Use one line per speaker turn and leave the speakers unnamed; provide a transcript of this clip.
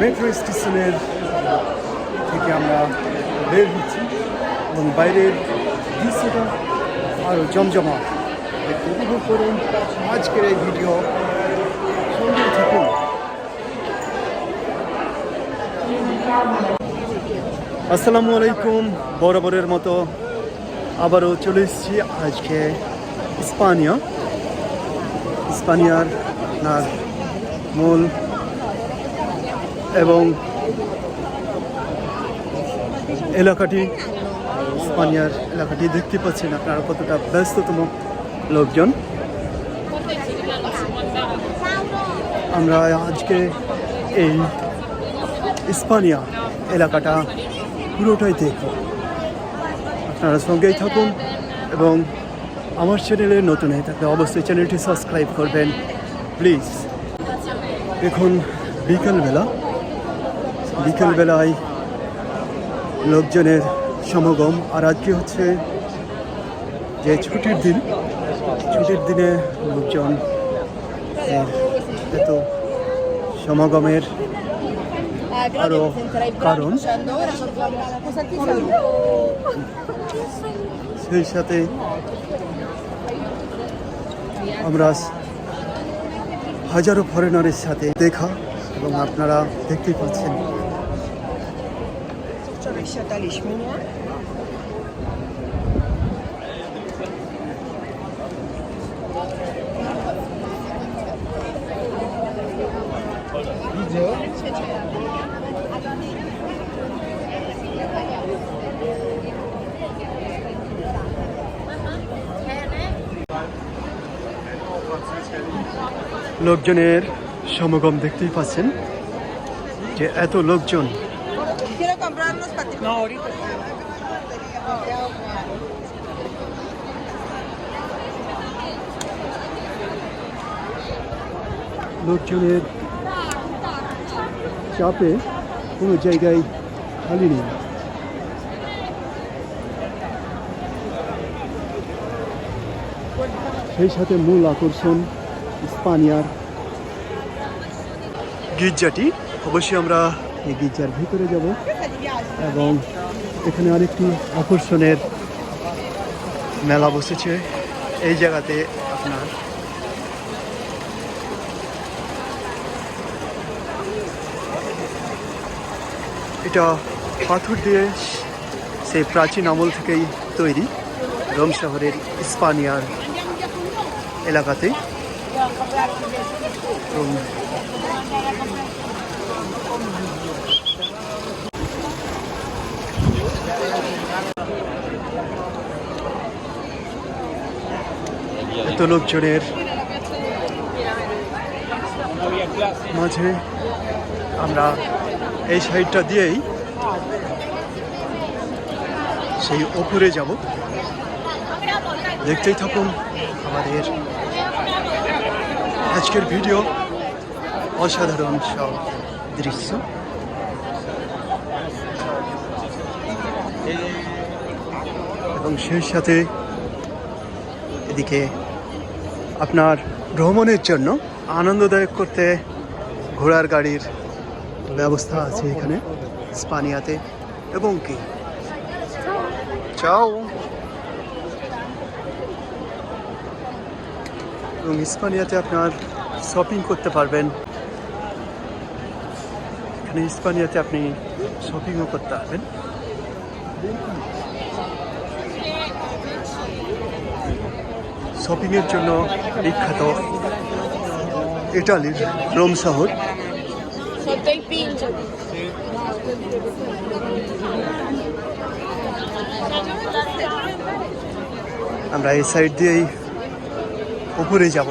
Metro স্টেশনের থেকে আমরা বের হচ্ছি এবং বাইরের দৃশ্যটা আরও জমজমা উপভোগ করুন। আজকের এই ভিডিও। সঙ্গে থাকুন। আসসালামু আলাইকুম। বরাবরের মতো আবারও চলে এসেছি আজকে ইস্পানিয়া ইস্পানিয়ার আপনার মূল এলাকাটি স্পানিয়ার এলাকাটি দেখতে পাচ্ছেন আপনারা কতটা ব্যস্ততম লোকজন। আমরা আজকে এই স্পানিয়া এলাকাটা পুরোটাই দেখব। আপনারা সঙ্গেই থাকুন এবং আমার চ্যানেলে নতুন হয়ে থাকলে অবশ্যই চ্যানেলটি সাবস্ক্রাইব করবেন। প্লিজ এখন বিকালবেলা বিকালবেলায় লোকজনের সমাগম আর আজকে হচ্ছে যে ছুটির দিন, ছুটির দিনে লোকজন এত সমাগমের
ti fa?
সেই সাথে আমরা হাজারো ফরেনারের সাথে দেখা এবং আপনারা দেখতে পাচ্ছেন
wczoraj siadaliśmy, nie?
লোকজনের সমগম দেখতেই পাচ্ছেন যে এত লোকজন
comprar unos patitos. No, ahorita.
লোকজনের চাপে কোনো জায়গায় খালি নেই সেই সাথে মূল আকর্ষণ স্পানিয়ার গির্জাটি অবশ্যই আমরা এই গির্জার ভিতরে যাব এবং এখানে আরেকটি আকর্ষণের মেলা বসেছে। এই জায়গাতে আপনার এটা পাথর দিয়ে সেই প্রাচীন আমল থেকেই তৈরি রোম শহরের ইস্পানিয়ার এলাকাতে। তো এত লোকজনের মাঝে আমরা এই সাইডটা দিয়েই সেই ওপরে যাব। দেখতেই থাকুন আমাদের আজকের ভিডিও। অসাধারণ সব দৃশ্য। এবং সেই সাথে এদিকে আপনার ভ্রমণের জন্য আনন্দদায়ক করতে ঘোড়ার গাড়ির ব্যবস্থা আছে এখানে, স্পানিয়াতে। এবং কি? চাও। এবং স্পানিয়াতে আপনার শপিং করতে পারবেন। এখানে স্পানিয়াতে আপনি শপিংও করতে পারবেন। শপিংয়ের জন্য বিখ্যাত ইটালির রোম শহর. আমরা এই সাইড দিয়েই উপরে যাব